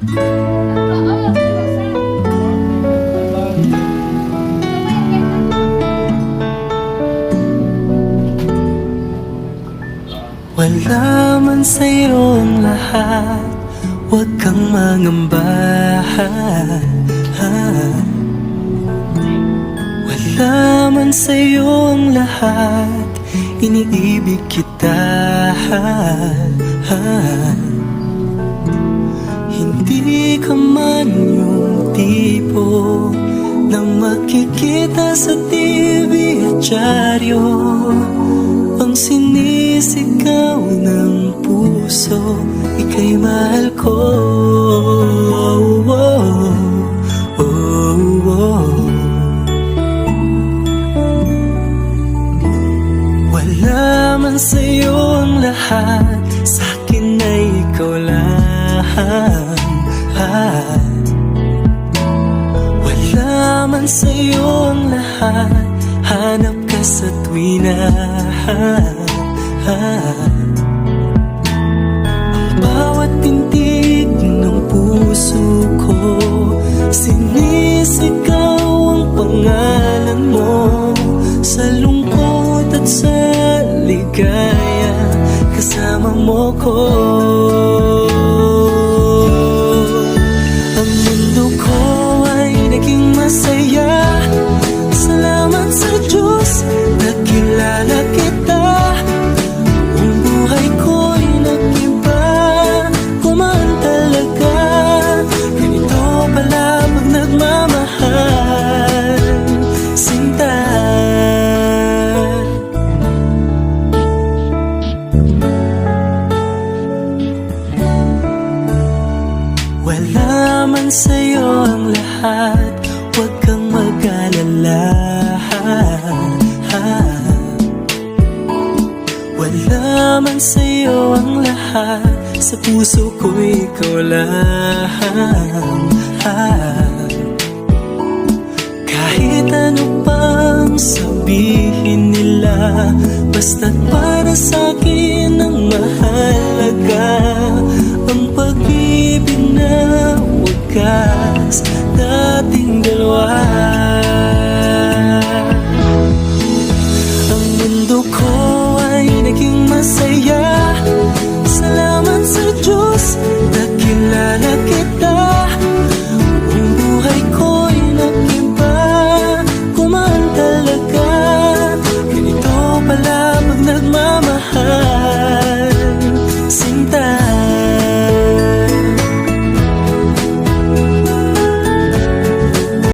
Wala man sa'yo ang lahat Huwag kang mangamba Wala man sa'yo ang lahat Iniibig kita Hindi ka man yung tipo Na makikita sa TV at dyaryo. Ang sinisigaw ng puso Ika'y mahal ko. Oh, oh, oh, oh. Wala man sa'yo ang lahat Sa akin ay ikaw lang Wala man sa'yo ang lahat. Hanap ka sa tuwina Ang bawat tintig ng puso ko Sinisigaw ang pangalan mo. Sa lungkot at sa ligaya Kasama mo ko Wala man sa'yo ang lahat. Huwag kang mag-alala. Wala man sa'yo ang lahat. Sa puso ko ikaw lang. Kahit ano pang sabihin nila Basta't para sa'kin ang mahalaga